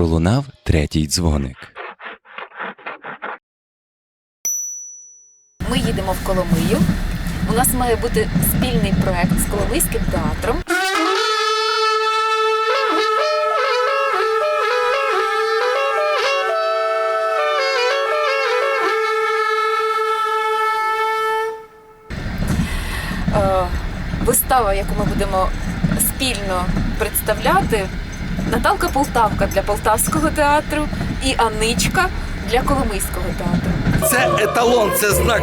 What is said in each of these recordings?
пролунав третій дзвоник. Ми їдемо в Коломию. У нас має бути спільний проект з Коломийським театром. Е, Вистава, яку ми будемо спільно представляти, Наталка Полтавка для Полтавського театру і Аничка для Коломийського театру. Це еталон, це знак.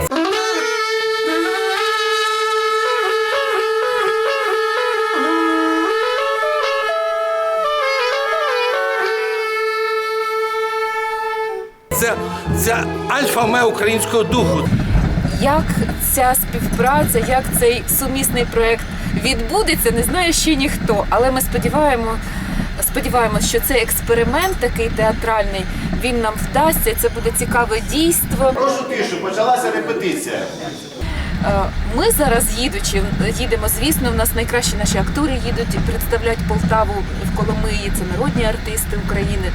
Це, це альфа-ме українського духу. Як ця співпраця, як цей сумісний проект відбудеться, не знає ще ніхто. Але ми сподіваємо, сподіваємось, що цей експеримент такий театральний він нам вдасться. Це буде цікаве дійство. Прошу тишу, почалася репетиція. Е, Ми зараз їдучи, їдемо, звісно, в нас найкращі наші актори їдуть представляти Полтаву в Коломиї. Це народні артисти України.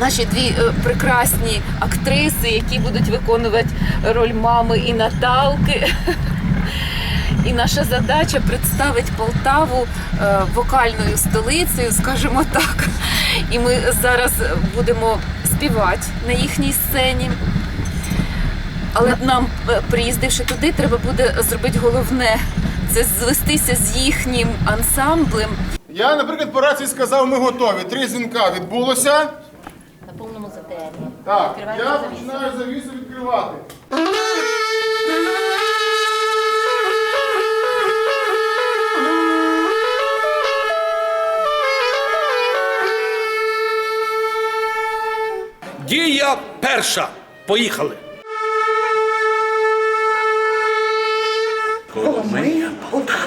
Наші дві е, прекрасні актриси, які будуть виконувати роль мами і Наталки. І наша задача представити Полтаву е, вокальною столицею, скажімо так. І ми зараз будемо співати на їхній сцені. Але нам, е, приїздивши туди, треба буде зробити головне це звестися з їхнім ансамблем. Я, наприклад, по рації сказав, ми готові. Три дзвінка відбулося. На повному ЗТРі. Так, Відкривається я завіса. починаю завісу відкривати. Дія перша. Поїхали. Коломия, Полтава.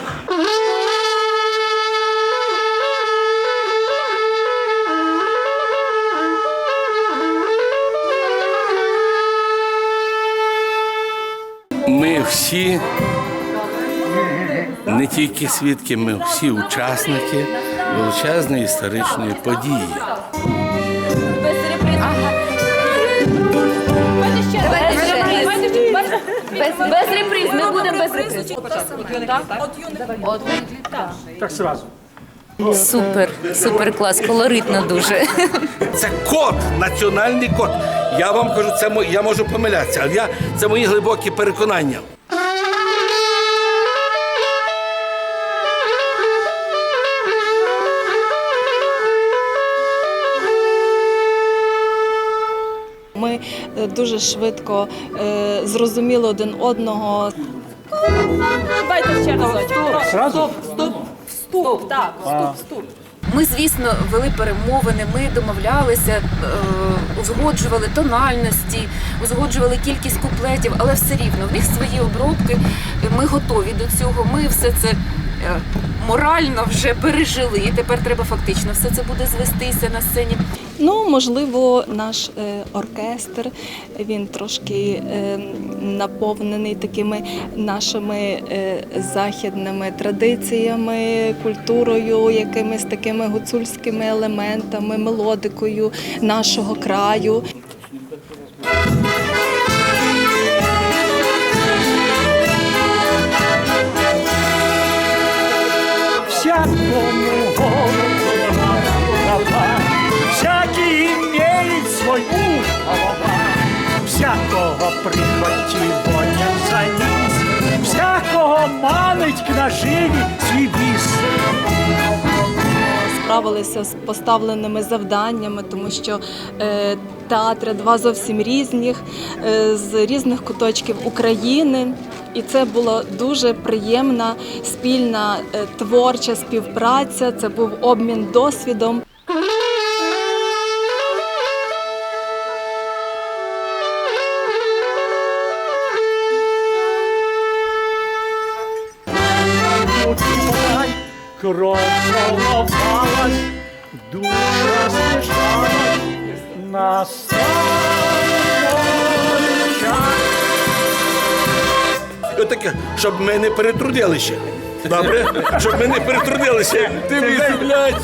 Ми всі не тільки свідки, ми всі учасники величезної історичної події. Ми будемо без реприз. Супер, супер клас, колоритно дуже. Це код, національний код. Я вам кажу, це мо- я можу помилятися, але я, це мої глибокі переконання. Ми е, дуже швидко е, зрозуміли один одного. Давайте ще разочок. Стоп, стоп, стоп, так, стоп, стоп. Ми, звісно, вели перемовини, ми домовлялися, е, узгоджували тональності, узгоджували кількість куплетів, але все рівно в них свої обробки. Ми готові до цього. Ми все це е, морально вже пережили. І тепер треба фактично все це буде звестися на сцені. Ну, можливо, наш е, оркестр він трошки е, наповнений такими нашими е, західними традиціями, культурою, якимись такими гуцульськими елементами, мелодикою нашого краю. Всякого прихоті воня заніс, всякого манить к наживі свій біс. справилися з поставленими завданнями, тому що е, театри два зовсім різних, е, з різних куточків України. І це була дуже приємна спільна е, творча співпраця. Це був обмін досвідом. Кров целовалась, душа смешалась. І Отаке, щоб ми не перетрудилися. Добре? Щоб ми не перетрудилися. Ти блядь,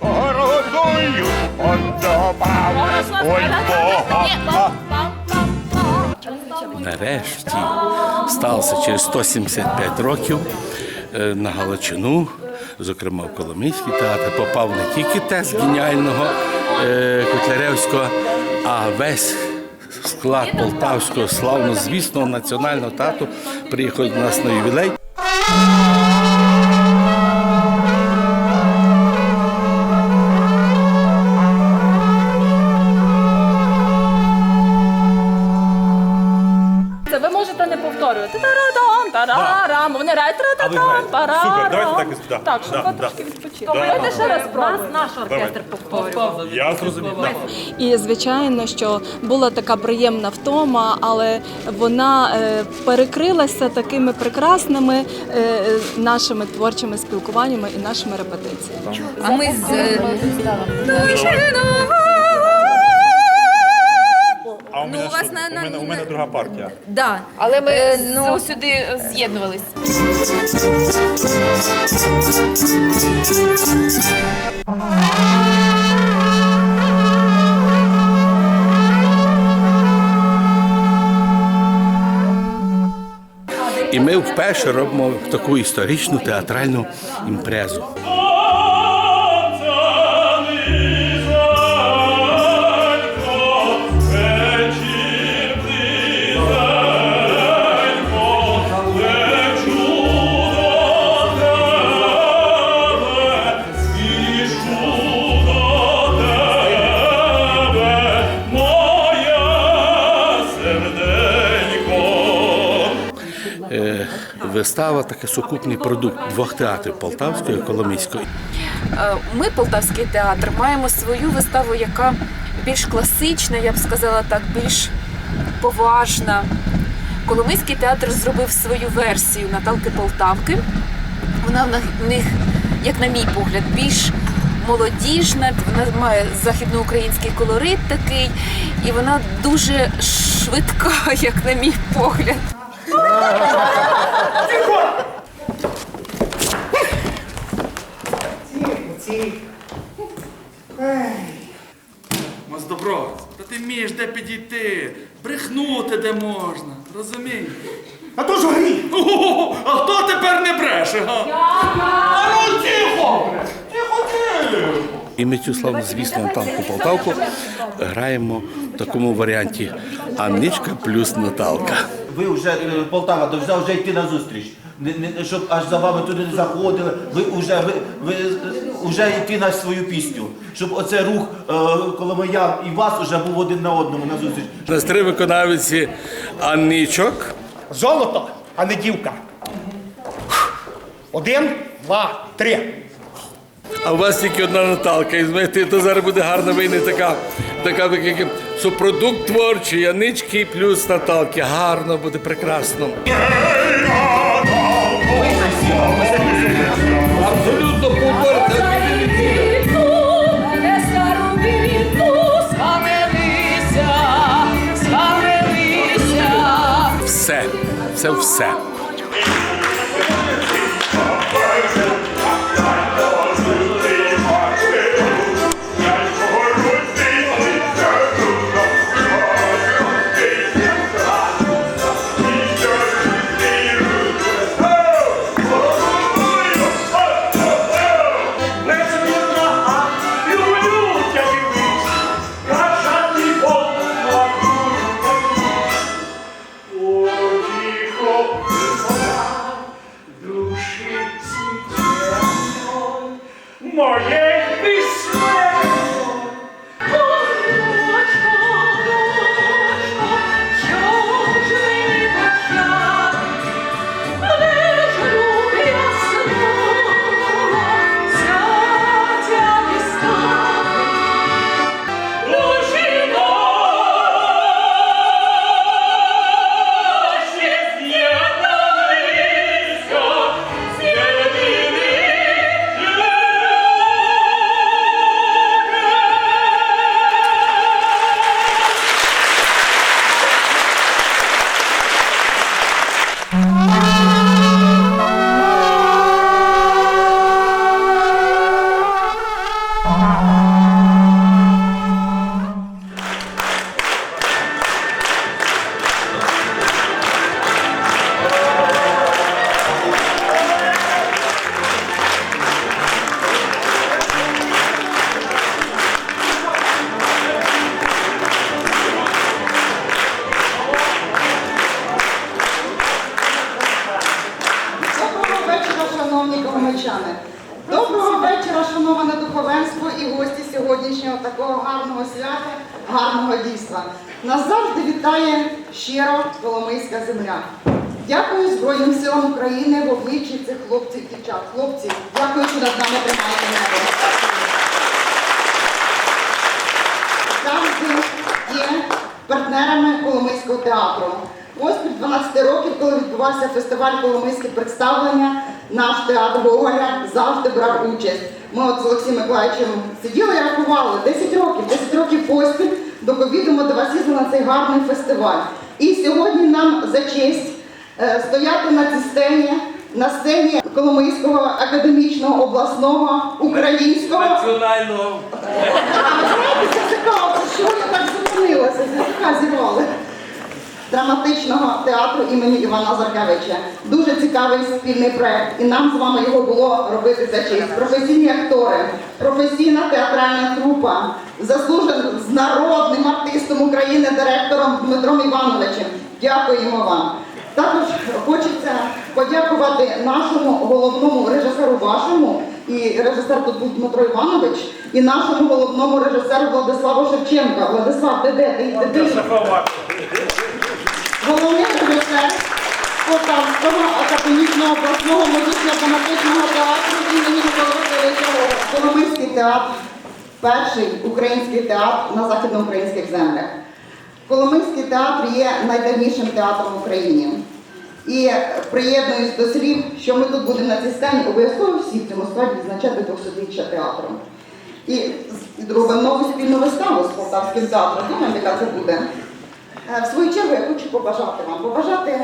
Городою подобав. Ой, Бога. Нарешті сталося через 175 років на Галичину, зокрема в Коломийський театр, попав не тільки тест геніального е, Котляревського, а весь склад Полтавського славно звісного національного театру приїхав до нас на ювілей. Це ви можете не повторювати. Тарадам, тарарам. Вони грають тарадам, тарарам. Супер, давайте так і сюди. Так, щоб ви трошки відпочили. Давайте ще раз спробуємо. Наш оркестр повторював. Я зрозумів. да. І звичайно, що була така приємна втома, але вона е, перекрилася такими прекрасними е, нашими творчими спілкуваннями і нашими репетиціями. А ми з е, А у мене, у вас що? на- у на- мене, у мене друга партія. да. Але ми ну... сюди з'єднувались. І ми вперше робимо таку історичну театральну імпрезу. Вистава такий сукупний продукт двох театрів Полтавського і Коломийського. Е, Ми, Полтавський театр, маємо свою виставу, яка більш класична, я б сказала так, більш поважна. Коломийський театр зробив свою версію Наталки Полтавки. Вона в них, як на мій погляд, більш молодіжна, вона має західноукраїнський колорит такий, і вона дуже швидка, як на мій погляд. Мас добро, та ти вмієш де підійти, брехнути де можна, розумієш? А то ж гріх. О, а хто тепер не бреше, га? А ну тихо! Тихо ти! І ми цю славну, звісно, Наталку Полтавку граємо в такому варіанті Анничка плюс Наталка. Ви вже е, Полтава, то вже вже йти на зустріч. Не, не, щоб аж за вами туди не заходили, ви вже ви, ви е, вже йти на свою пісню. Щоб оце рух е, Коломиян і вас вже був один на одному на зустріч. У нас три виконавиці Анничок. Золото, а не дівка. Один, два, три. А у вас тільки одна Наталка. І знаєте, то зараз буде гарна вийти така, така як, що продукт творчий, Анички плюс Наталки. Гарно буде, прекрасно. Абсолютно повторюється. Все, це все. Oh. Такого гарного свята, гарного дійства. Нас завжди вітає щиро Коломийська земля. Дякую Збройним силам України в обличчі цих хлопців і дівчат. Хлопці, дякую, що над нами тримаєте небо. завжди є партнерами Коломийського театру. Ось під 12 років, коли відбувався фестиваль Коломийське представлення, наш театр Гоголя завжди брав участь. Ми от з Олексієм Миколаївичем сиділи і рахували 10 років, 10 років поспіль до ковіду ми до вас їздили на цей гарний фестиваль. І сьогодні нам за честь е, стояти на цій сцені, на сцені Коломийського академічного обласного українського Національного. а, знаєте, це цікаво, що я так зупинилася, з язика зірвали. Драматичного театру імені Івана Заркевича. Дуже цікавий спільний проект, і нам з вами його було робити за честь. Професійні актори, професійна театральна трупа, заслужений з народним артистом України, директором Дмитром Івановичем. Дякуємо вам. Також хочеться подякувати нашому головному режисеру вашому, і режисер тут був Дмитро Іванович, і нашому головному режисеру Владиславу Шевченка. Владислав, ти де? Ти, Головний режисер Полтавського академічного обласного музично-драматичного театру імені Миколи Коломийський театр, перший український театр на західноукраїнських землях. Коломийський театр є найдавнішим театром в Україні. І приєднуюсь до слів, що ми тут будемо на цій сцені обов'язково всі в цьому складі відзначати 200-річчя театру. І зробимо нову спільну виставу з Полтавським театром. Думаємо, яка це буде. Е, В свою чергу я хочу побажати вам, побажати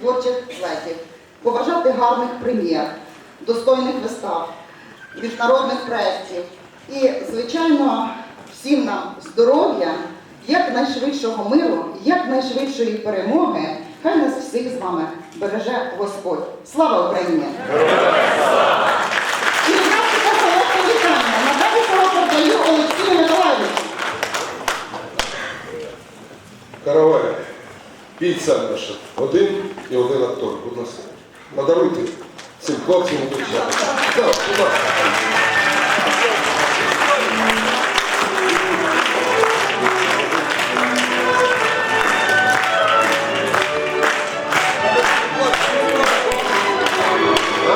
творчих злетів, побажати гарних прем'єр, достойних вистав, міжнародних проєктів і, звичайно, всім нам здоров'я, якнайшвидшого миру, якнайшвидшої перемоги. Хай нас всіх з вами береже Господь. Слава Україні! Каравай, бійця наша. Один і один актор, будь ласка. Подаруйте цим хлопцям і дівчатам. Так, будь ласка.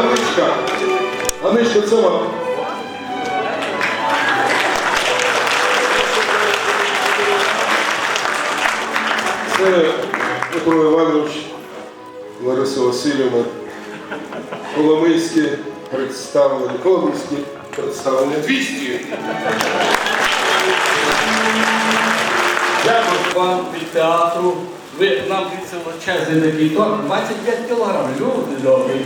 Анечка, Анечка, це вам. Це Петро Іванович, Лариса Васильівна, Коломийські представлення, Коломийські представлення 200. Дякую вам від театру. Ви нам це величезний такий торт, 25 кілограм, люди добрі.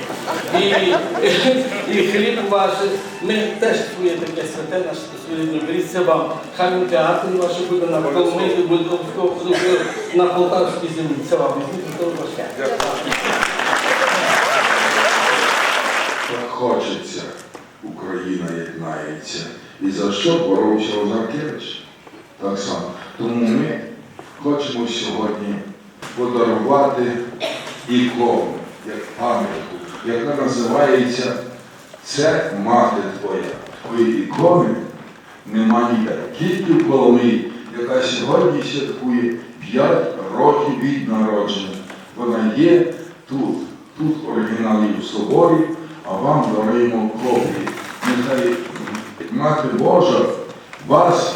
І, і хліб ваш. Ми теж своє таке святе, наше своє беріть це вам. Хай у театрі ваше буде на Коломиї, буде на Полтавській землі. Це вам візьміть, то важке. Хочеться, Україна єднається. І за що боровся Озаркевич? Так само. Тому ми хочемо сьогодні подарувати ікону, як пам'ятку, яка називається Це мати твоя. Такої ікони нема ніде. Тільки в Коломиї, яка сьогодні святкує 5 років від народження. Вона є тут. Тут оригінал є в соборі, а вам даруємо копії. Нехай Мати Божа вас